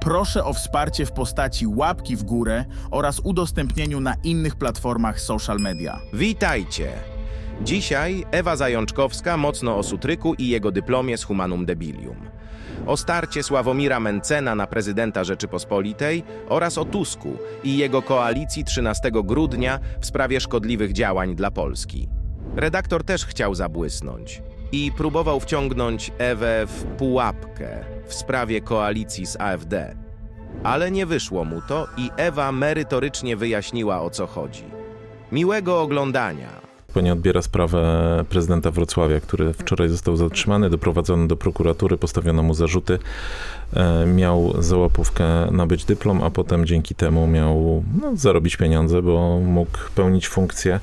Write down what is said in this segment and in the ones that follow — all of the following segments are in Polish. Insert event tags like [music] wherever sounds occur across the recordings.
proszę o wsparcie w postaci łapki w górę oraz udostępnieniu na innych platformach social media. Witajcie! Dzisiaj Ewa Zajączkowska mocno o Sutryku i jego dyplomie z Humanum Debilium. O starcie Sławomira Mencena na prezydenta Rzeczypospolitej oraz o Tusku i jego koalicji 13 grudnia w sprawie szkodliwych działań dla Polski. Redaktor też chciał zabłysnąć i próbował wciągnąć Ewę w pułapkę w sprawie koalicji z AfD. Ale nie wyszło mu to i Ewa merytorycznie wyjaśniła o co chodzi. Miłego oglądania. Pani odbiera sprawę prezydenta Wrocławia, który wczoraj został zatrzymany, doprowadzony do prokuratury, postawiono mu zarzuty. E, Miał za łapówkę nabyć dyplom, a potem dzięki temu miał no, zarobić pieniądze, bo mógł pełnić funkcję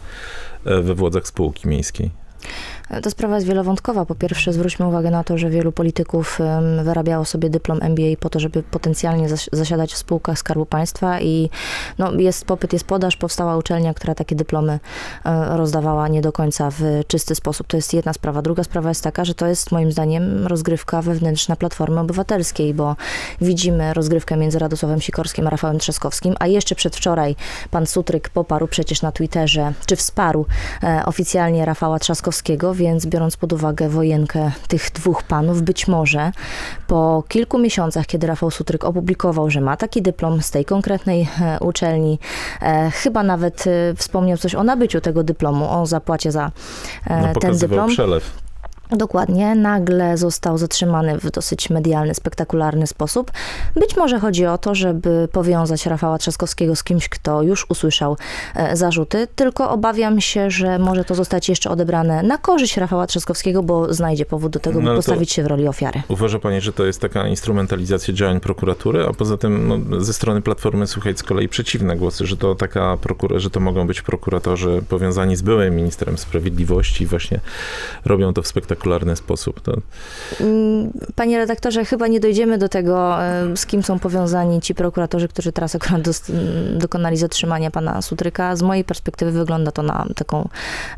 e, we władzach spółki miejskiej. Ta sprawa jest wielowątkowa. Po pierwsze, zwróćmy uwagę na to, że wielu polityków wyrabiało sobie dyplom MBA po to, żeby potencjalnie zas- zasiadać w spółkach Skarbu Państwa i no, jest popyt, jest podaż. Powstała uczelnia, która takie dyplomy e, rozdawała nie do końca w czysty sposób. To jest jedna sprawa. Druga sprawa jest taka, że to jest moim zdaniem rozgrywka wewnętrzna Platformy Obywatelskiej, bo widzimy rozgrywkę między Radosławem Sikorskim a Rafałem Trzaskowskim, a jeszcze przedwczoraj pan Sutryk poparł przecież na Twitterze, czy wsparł e, oficjalnie Rafała Trzaskowskiego, więc biorąc pod uwagę wojenkę tych dwóch panów, być może po kilku miesiącach, kiedy Rafał Sutryk opublikował, że ma taki dyplom z tej konkretnej e, uczelni, e, chyba nawet e, wspomniał coś o nabyciu tego dyplomu, o zapłacie za No, ten dyplom. przelew. Dokładnie, nagle został zatrzymany w dosyć medialny, spektakularny sposób. Być może chodzi o to, żeby powiązać Rafała Trzaskowskiego z kimś, kto już usłyszał e, zarzuty, tylko obawiam się, że może to zostać jeszcze odebrane na korzyść Rafała Trzaskowskiego, bo znajdzie powód do tego, No by to- postawić się w roli ofiary. Uważa pani, że to jest taka instrumentalizacja działań prokuratury, a poza tym no, ze strony Platformy słychać z kolei przeciwne głosy, że to taka prokura- że to mogą być prokuratorzy powiązani z byłym ministrem sprawiedliwości i właśnie robią to w spektakularny sposób. To, Mm, Panie redaktorze, chyba nie dojdziemy do tego, z kim są powiązani ci prokuratorzy, którzy teraz akurat dokonali zatrzymania pana Sutryka. Z mojej perspektywy wygląda to na taką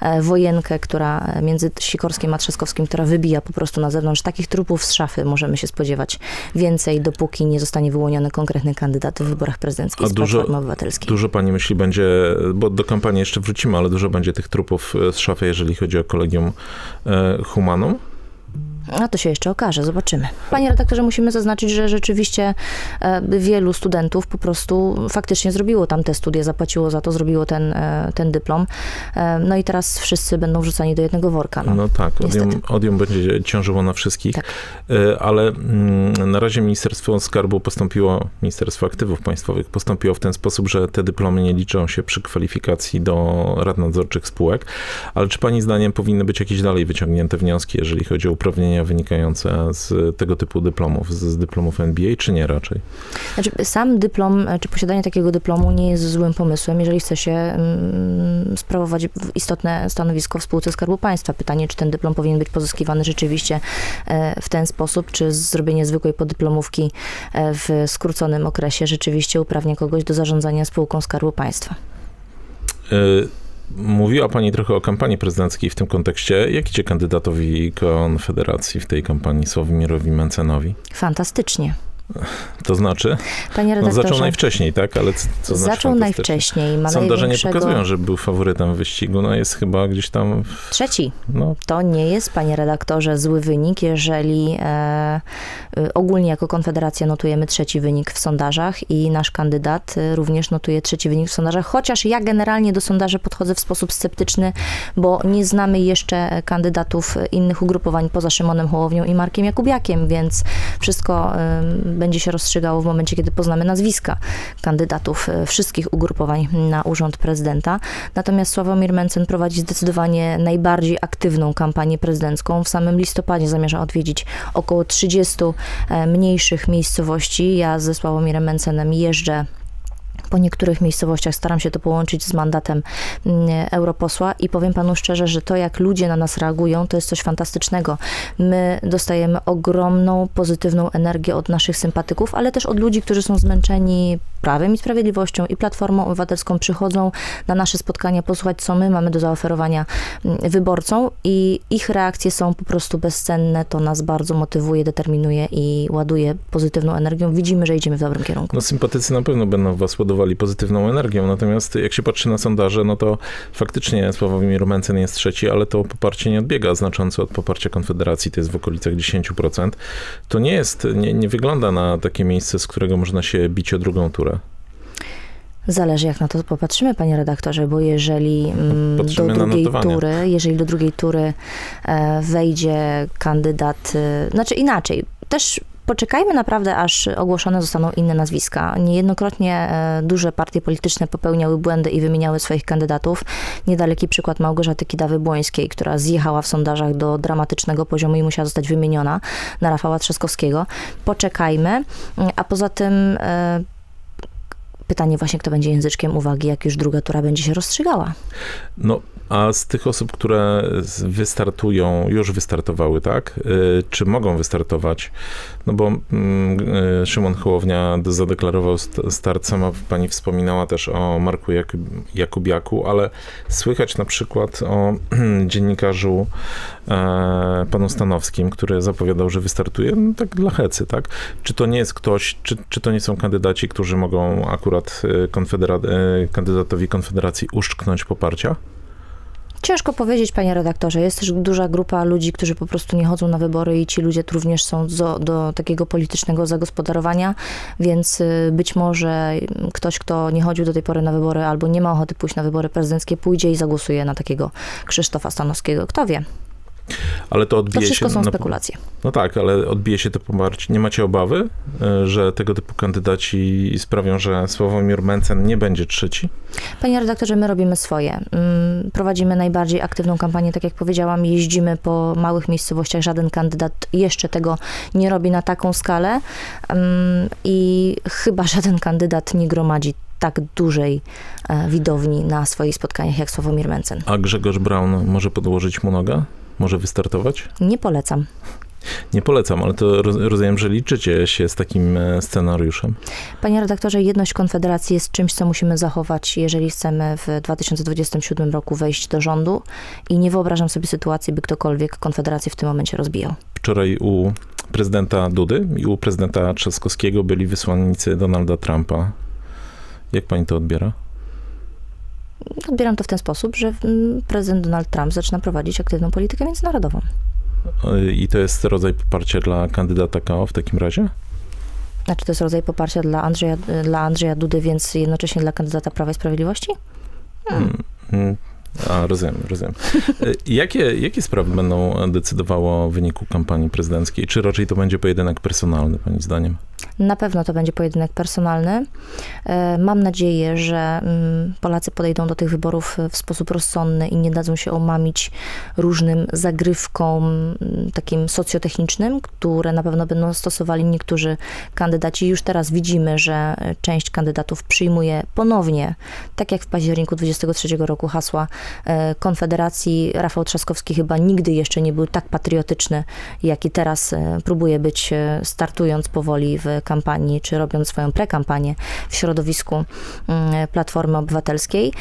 e, wojenkę, która między Sikorskim a Trzaskowskim, która wybija po prostu na zewnątrz. Takich trupów z szafy możemy się spodziewać więcej, dopóki nie zostanie wyłoniony konkretny kandydat w wyborach prezydenckich A z dużo- Platformy Obywatelskiej. Dużo pani myśli będzie, bo do kampanii jeszcze wrócimy, ale dużo będzie tych trupów e, z szafy, jeżeli chodzi o kolegium e, Humanum. A to się jeszcze okaże, zobaczymy. Panie redaktorze, musimy zaznaczyć, że rzeczywiście e, wielu studentów po prostu faktycznie zrobiło tam te studia, zapłaciło za to, zrobiło ten, e, ten dyplom. E, no i teraz wszyscy będą wrzucani do jednego worka. No. No tak, odium, odium będzie ciążyło na wszystkich, Tak. Ale mm, na razie Ministerstwo Skarbu postąpiło, Ministerstwo Aktywów Państwowych postąpiło w ten sposób, że te dyplomy nie liczą się przy kwalifikacji do rad nadzorczych spółek, ale czy pani zdaniem powinny być jakieś dalej wyciągnięte wnioski, jeżeli chodzi o uprawnienia wynikające z tego typu dyplomów, z, z dyplomów NBA, czy nie raczej? Znaczy, sam dyplom, czy posiadanie takiego dyplomu nie jest złym pomysłem, jeżeli chce się mm, sprawować istotne stanowisko w spółce Skarbu Państwa. Pytanie, czy ten dyplom powinien być pozyskiwany rzeczywiście e, w ten sposób, czy zrobienie zwykłej podyplomówki e, w skróconym okresie rzeczywiście uprawnia kogoś do zarządzania spółką Skarbu Państwa. E, Mówiła Pani trochę o kampanii prezydenckiej w tym kontekście. Jak idzie kandydatowi Konfederacji w tej kampanii Sławimirowi Mencenowi? Fantastycznie. To znaczy? Panie No, redaktorze, zaczął najwcześniej, tak? Ale co, co znaczy zaczął najwcześniej, ma Sondaże nie pokazują, że był faworytem wyścigu. No jest chyba gdzieś tam, w- Trzeci. no To nie jest, panie redaktorze, zły wynik, jeżeli e, y, ogólnie jako Konfederacja notujemy trzeci wynik w sondażach i nasz kandydat y, również notuje trzeci wynik w sondażach, chociaż ja generalnie do sondaży podchodzę w sposób sceptyczny, bo nie znamy jeszcze kandydatów innych ugrupowań poza Szymonem Hołownią i Markiem Jakubiakiem, więc wszystko y, będzie się rozstrzygało w momencie, kiedy poznamy nazwiska kandydatów y, wszystkich ugrupowań na urząd prezydenta. Natomiast Sławomir Mencen prowadzi zdecydowanie najbardziej aktywną kampanię prezydencką. W samym listopadzie zamierza odwiedzić około 30 e, mniejszych miejscowości. Ja ze Sławomirem Mencenem jeżdżę po niektórych miejscowościach staram się to połączyć z mandatem mm, europosła i powiem panu szczerze, że to jak ludzie na nas reagują, to jest coś fantastycznego. My dostajemy ogromną, pozytywną energię od naszych sympatyków, ale też od ludzi, którzy są zmęczeni Prawem i Sprawiedliwością i Platformą Obywatelską, przychodzą na nasze spotkania posłuchać, co my mamy do zaoferowania mm, wyborcom i ich reakcje są po prostu bezcenne. To nas bardzo motywuje, determinuje i ładuje pozytywną energią. Widzimy, że idziemy w dobrym kierunku. No sympatycy na pewno będą was ładowali pozytywną energią, natomiast jak się patrzy na sondaże, no to faktycznie Sławomir Mencen jest trzeci, ale to poparcie nie odbiega znacząco od poparcia Konfederacji, to jest w okolicach 10%. To nie jest, nie, nie wygląda na takie miejsce, z którego można się bić o drugą turę. Zależy jak na to popatrzymy, panie redaktorze, bo jeżeli mm, do drugiej tury, jeżeli do drugiej tury e, wejdzie kandydat, e, znaczy inaczej, też poczekajmy naprawdę, aż ogłoszone zostaną inne nazwiska. Niejednokrotnie e, duże partie polityczne popełniały błędy i wymieniały swoich kandydatów. Niedaleki przykład Małgorzaty Kidawy-Błońskiej, która zjechała w sondażach do dramatycznego poziomu i musiała zostać wymieniona na Rafała Trzaskowskiego. Poczekajmy, a poza tym pytanie właśnie, kto będzie języczkiem uwagi, jak już druga tura będzie się rozstrzygała. No, a z tych osób, które wystartują, już wystartowały, tak? Y, Czy mogą wystartować? No bo mm, y, Szymon Hołownia zadeklarował st- start, sama pani wspominała też o Marku Jakub, Jakubiaku, ale słychać na przykład o [clears throat] dziennikarzu e, panu Stanowskim, który zapowiadał, że wystartuje, no, tak dla hecy, tak? Czy to nie jest ktoś, czy, czy to nie są kandydaci, którzy mogą akurat y, konfedera- y, kandydatowi Konfederacji uszczknąć poparcia? Ciężko powiedzieć, panie redaktorze. Jest też duża grupa ludzi, którzy po prostu nie chodzą na wybory i ci ludzie również są do, do takiego politycznego zagospodarowania, więc y, być może ktoś, kto nie chodził do tej pory na wybory albo nie ma ochoty pójść na wybory prezydenckie, pójdzie i zagłosuje na takiego Krzysztofa Stanowskiego. Kto wie? Ale to To odbije wszystko się... są na- spekulacje. No tak, ale odbije się to poparcie. Nie macie obawy, y, że tego typu kandydaci sprawią, że Sławomir Mencen nie będzie trzeci? Panie redaktorze, my robimy swoje. Mm, Prowadzimy najbardziej aktywną kampanię, tak jak powiedziałam, jeździmy po małych miejscowościach. Żaden kandydat jeszcze tego nie robi na taką skalę Mm, i chyba żaden kandydat nie gromadzi tak dużej e, widowni na swoich spotkaniach jak Sławomir Mencen. A Grzegorz Braun może podłożyć mu nogę? Może wystartować? Nie polecam. Nie polecam, ale to roz- rozumiem, że liczycie się z takim e, scenariuszem. Panie redaktorze, jedność Konfederacji jest czymś, co musimy zachować, jeżeli chcemy w 2027 roku wejść do rządu i nie wyobrażam sobie sytuacji, by ktokolwiek Konfederację w tym momencie rozbijał. Wczoraj u prezydenta Dudy i u prezydenta Trzaskowskiego byli wysłannicy Donalda Trumpa. Jak pani to odbiera? Odbieram to w ten sposób, że mm, prezydent Donald Trump zaczyna prowadzić aktywną politykę międzynarodową. I to jest rodzaj poparcia dla kandydata KO w takim razie? Znaczy to jest rodzaj poparcia dla Andrzeja, dla Andrzeja Dudy, więc jednocześnie dla kandydata Prawa i Sprawiedliwości? Mm, mm. A, rozumiem, rozumiem. Y, Jakie, jakie sprawy będą decydowały o wyniku kampanii prezydenckiej? Czy raczej to będzie pojedynek personalny, pani zdaniem? Na pewno to będzie pojedynek personalny. E, Mam nadzieję, że mm, Polacy podejdą do tych wyborów w sposób rozsądny i nie dadzą się omamić różnym zagrywkom mm, takim socjotechnicznym, które na pewno będą stosowali niektórzy kandydaci. Już teraz widzimy, że część kandydatów przyjmuje ponownie, tak jak w październiku 23 roku hasła e, Konfederacji. Rafał Trzaskowski chyba nigdy jeszcze nie był tak patriotyczny, jaki teraz e, próbuje być, e, startując powoli w kampanii, czy robiąc swoją prekampanię w środowisku mm, Platformy Obywatelskiej.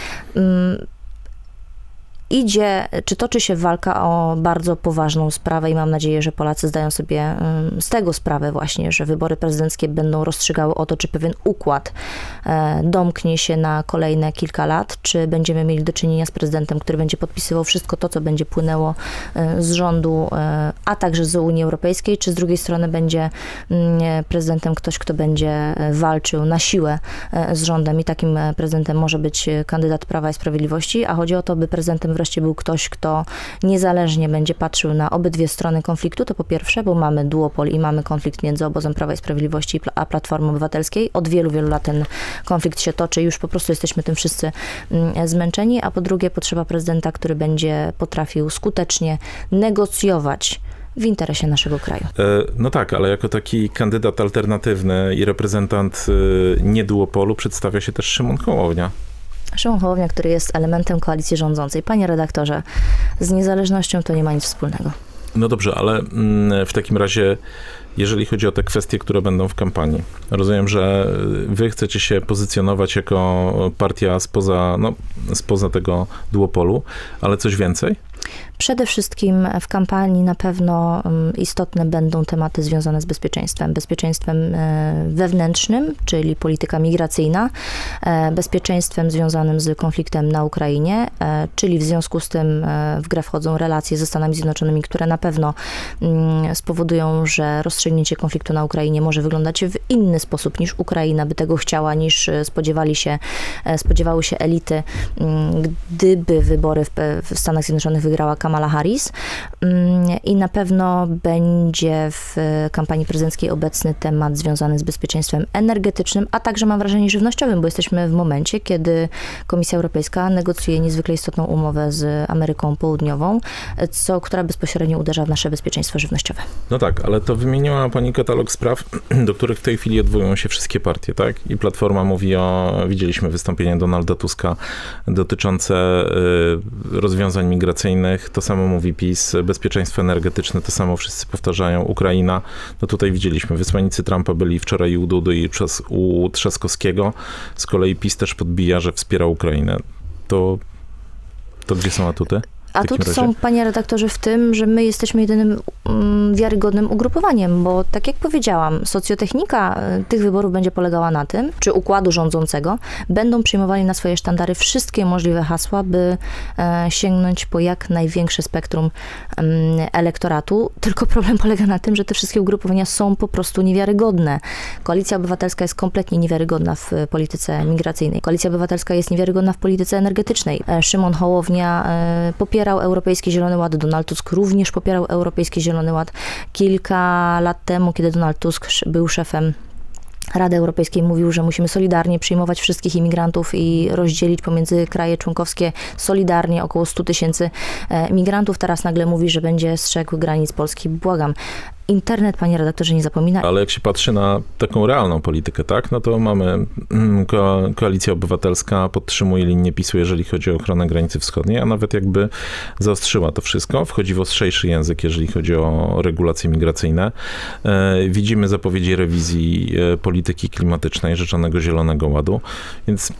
Idzie, czy toczy się walka o bardzo poważną sprawę i mam nadzieję, że Polacy zdają sobie z tego sprawę właśnie, że wybory prezydenckie będą rozstrzygały o to, czy pewien układ e, domknie się na kolejne kilka lat, czy będziemy mieli do czynienia z prezydentem, który będzie podpisywał wszystko to, co będzie płynęło e, z rządu, e, a także z Unii Europejskiej, czy z drugiej strony będzie mm, prezydentem ktoś, kto będzie walczył na siłę z rządem i takim prezydentem może być kandydat Prawa i Sprawiedliwości, a chodzi o to, by prezydentem wreszcie był ktoś, kto niezależnie będzie patrzył na obydwie strony konfliktu, to po pierwsze, bo mamy duopol i mamy konflikt między obozem Prawa i Sprawiedliwości a Platformą Obywatelskiej. Od wielu, wielu lat ten konflikt się toczy już po prostu jesteśmy tym wszyscy mm, zmęczeni, a po drugie potrzeba prezydenta, który będzie potrafił skutecznie negocjować w interesie naszego kraju. E, No tak, ale jako taki kandydat alternatywny i reprezentant e, nieduopolu przedstawia się też Szymon Hołownia. Szymon Hołownia, który jest elementem koalicji rządzącej. Panie redaktorze, z niezależnością to nie ma nic wspólnego. No dobrze, ale mm, w takim razie, jeżeli chodzi o te kwestie, które będą w kampanii, rozumiem, że wy chcecie się pozycjonować jako partia spoza, no, spoza tego duopolu, ale coś więcej? Przede wszystkim w kampanii na pewno mm, istotne będą tematy związane z bezpieczeństwem. Bezpieczeństwem e, wewnętrznym, czyli polityka migracyjna, e, bezpieczeństwem związanym z konfliktem na Ukrainie, e, czyli w związku z tym w grę wchodzą relacje ze Stanami Zjednoczonymi, które na pewno mm, spowodują, że rozstrzygnięcie konfliktu na Ukrainie może wyglądać w inny sposób niż Ukraina by tego chciała, niż spodziewali się, spodziewały się elity, mm, gdyby wybory w, w Stanach Zjednoczonych wygrała Kamala Harris. Mm, I na pewno będzie w kampanii prezydenckiej obecny temat związany z bezpieczeństwem energetycznym, a także mam wrażenie żywnościowym, bo jesteśmy w momencie, kiedy Komisja Europejska negocjuje niezwykle istotną umowę z Ameryką Południową, co, która bezpośrednio uderza w nasze bezpieczeństwo żywnościowe. No tak, ale to wymieniła pani katalog spraw, [clears throat] do których w tej chwili odwołują się wszystkie partie, tak? I Platforma mówi o, widzieliśmy wystąpienie Donalda Tuska dotyczące y, rozwiązań migracyjnych, to samo mówi PiS, bezpieczeństwo energetyczne, to samo wszyscy powtarzają, Ukraina, no tutaj widzieliśmy, wysłannicy Trumpa byli wczoraj u Dudy i przez, u Trzaskowskiego, z kolei PiS też podbija, że wspiera Ukrainę. To, to gdzie są atuty? A razie? są, panie redaktorze, w tym, że my jesteśmy jedynym mm, wiarygodnym ugrupowaniem, bo tak jak powiedziałam, socjotechnika y, tych wyborów będzie polegała na tym, czy układu rządzącego będą przyjmowali na swoje sztandary wszystkie możliwe hasła, by e, sięgnąć po jak największe spektrum mm, elektoratu. Tylko problem [laughs] polega na tym, że te wszystkie ugrupowania są po prostu niewiarygodne. Koalicja Obywatelska jest kompletnie niewiarygodna w e, polityce migracyjnej. Koalicja Obywatelska jest niewiarygodna w polityce energetycznej. E, Szymon Hołownia e, popierał Europejski Zielony Ład, Donald Tusk również popierał Europejski Zielony Ład. Kilka lat temu, kiedy Donald Tusk był szefem Rady Europejskiej mówił, że musimy solidarnie przyjmować wszystkich imigrantów i rozdzielić pomiędzy kraje członkowskie solidarnie około 100 tysięcy e, migrantów. Teraz nagle mówi, że będzie strzegł granic Polski. Błagam. Internet, panie redaktorze, nie zapomina. Ale jak się patrzy na taką realną politykę, tak, no to mamy mm, ko Koalicja Obywatelska podtrzymuje linię PiSu, jeżeli chodzi o ochronę granicy wschodniej, a nawet jakby zaostrzyła to wszystko, wchodzi w ostrzejszy język, jeżeli chodzi o regulacje migracyjne. E, widzimy zapowiedzi rewizji e, polityki klimatycznej, rzeczonego Zielonego Ładu, więc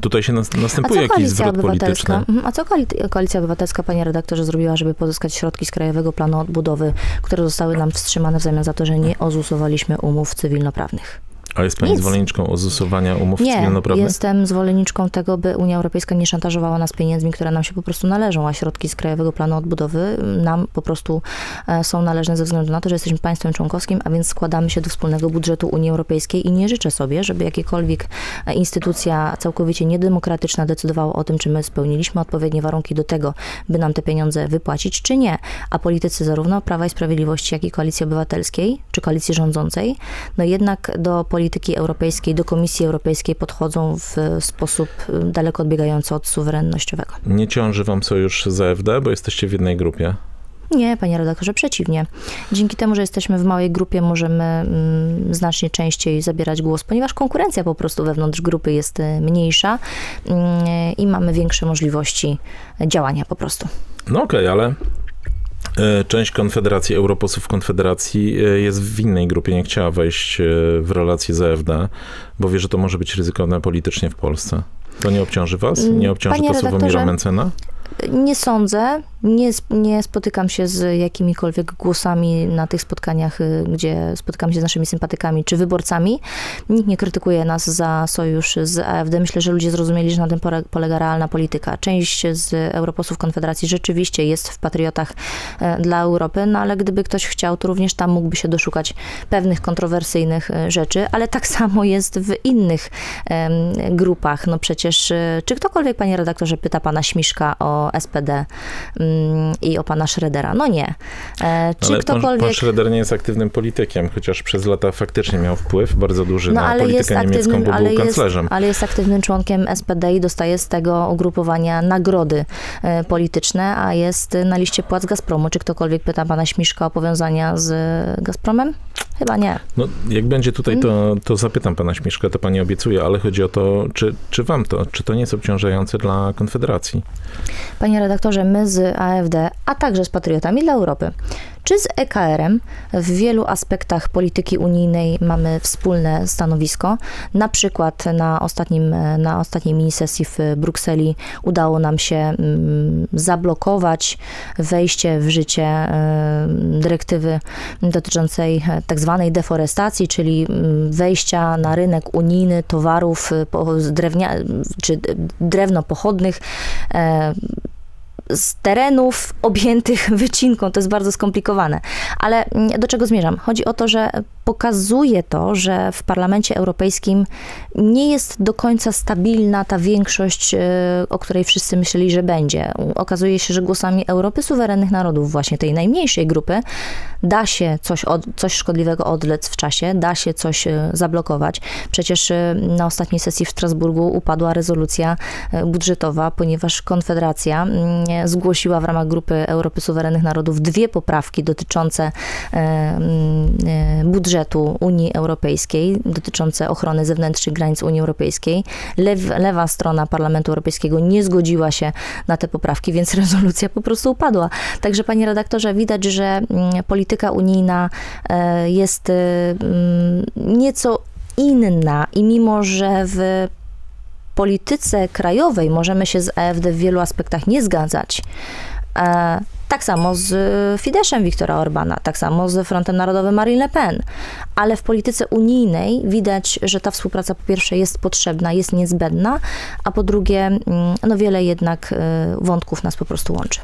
tutaj się nas, następuje jakiś zwrot Obywatelska? polityczny. Mhm. A co koali- Koalicja Obywatelska, panie redaktorze, zrobiła, żeby pozyskać środki z Krajowego Planu Odbudowy, które zostały nam wstrzymane w zamian za to, że nie ozusowaliśmy umów cywilnoprawnych? A jest pani Nic. zwolenniczką ozusowania umów Nie, cywilnoprawnych? jestem zwolenniczką tego, by Unia Europejska nie szantażowała nas pieniędzmi, które nam się po prostu należą, a środki z Krajowego Planu Odbudowy nam po prostu e, są należne ze względu na to, że jesteśmy państwem członkowskim, a więc składamy się do wspólnego budżetu Unii Europejskiej i nie życzę sobie, żeby jakiekolwiek e, instytucja całkowicie niedemokratyczna decydowała o tym, czy my spełniliśmy odpowiednie warunki do tego, by nam te pieniądze wypłacić, czy nie. A politycy zarówno Prawa i Sprawiedliwości, jak i Koalicji Obywatelskiej, czy Koalicji Rządzącej, no jednak do polityki europejskiej, do Komisji Europejskiej podchodzą w sposób y, daleko odbiegający od suwerennościowego. Nie ciąży wam sojusz z AfD, bo jesteście w jednej grupie. Nie, panie redaktorze, przeciwnie. Dzięki temu, że jesteśmy w małej grupie, możemy mm, znacznie częściej zabierać głos, ponieważ konkurencja po prostu wewnątrz grupy jest y, mniejsza mm, i mamy większe możliwości działania po prostu. No okej, ale e, część Konfederacji, europosłów Konfederacji e, jest w innej grupie, nie chciała wejść e, w relacje z AfD, bo wie, że to może być ryzykowne politycznie w Polsce. To nie obciąży was? Nie obciąży Panie to Sławomira Mencena? Nie sądzę. Nie, nie spotykam się z jakimikolwiek głosami na tych spotkaniach, y, gdzie spotykam się z naszymi sympatykami czy wyborcami. Nikt nie krytykuje nas za sojusz z AfD. Myślę, że ludzie zrozumieli, że na tym polega realna polityka. Część z europosłów Konfederacji rzeczywiście jest w patriotach e, dla Europy, no ale gdyby ktoś chciał, to również tam mógłby się doszukać pewnych kontrowersyjnych e, rzeczy, ale tak [laughs] samo jest w innych grupach. No przecież, e, czy ktokolwiek, panie redaktorze, pyta pana Śmiszka o o SPD mm, i o pana Schrödera. No nie. E, Czy Ale pan, ktokolwiek... pan Schroeder nie jest aktywnym politykiem, chociaż przez lata faktycznie miał wpływ bardzo duży na politykę niemiecką, bo był kanclerzem. Jest, ale jest aktywnym członkiem SPD i dostaje z tego ugrupowania nagrody e, polityczne, a jest na liście płac Gazpromu. Czy ktokolwiek pyta pana Śmiszka o powiązania z Gazpromem? Chyba nie. No, jak będzie tutaj, to, to zapytam pana Śmieszka, to pani obiecuje, ale chodzi o to, czy, czy wam to, czy to nie jest obciążające dla Konfederacji? Panie redaktorze, my z AfD, a także z Patriotami dla Europy, czy z EKR-em w wielu aspektach polityki unijnej mamy wspólne stanowisko. Na przykład na, ostatnim, na ostatniej minisesji w Brukseli udało nam się mm, zablokować wejście w życie e, dyrektywy dotyczącej e, tak zwanej deforestacji, czyli mm, wejścia na rynek unijny towarów e, drewnia, czy drewno pochodnych e, z terenów objętych wycinką. To jest bardzo skomplikowane. Ale mm, do czego zmierzam? Chodzi o to, że pokazuje to, że w Parlamencie Europejskim nie jest do końca stabilna ta większość, e, o której wszyscy myśleli, że będzie. Okazuje się, że głosami Europy suwerennych narodów, właśnie tej najmniejszej grupy, da się coś, od, coś szkodliwego odlec w czasie, da się coś e, zablokować. Przecież e, na ostatniej sesji w Strasburgu upadła rezolucja budżetowa, ponieważ Konfederacja mm, zgłosiła w ramach grupy Europy Suwerennych Narodów dwie poprawki dotyczące mm, e, budżetu Unii Europejskiej, dotyczące ochrony zewnętrznych granic Unii Europejskiej. Lew, lewa strona Parlamentu Europejskiego nie zgodziła się na te poprawki, więc [laughs] rezolucja po prostu upadła. Także, panie redaktorze, widać, że mm, polityka unijna e, jest e, mm, nieco inna i mimo, że w polityce krajowej możemy się z AfD w wielu aspektach nie zgadzać. Tak samo z Fideszem Viktora Orbana, tak samo z Frontem Narodowym Marine Le Pen. Ale w polityce unijnej widać, że ta współpraca po pierwsze jest potrzebna, jest niezbędna, a po drugie, mm, no wiele jednak e, wątków nas po prostu łączy.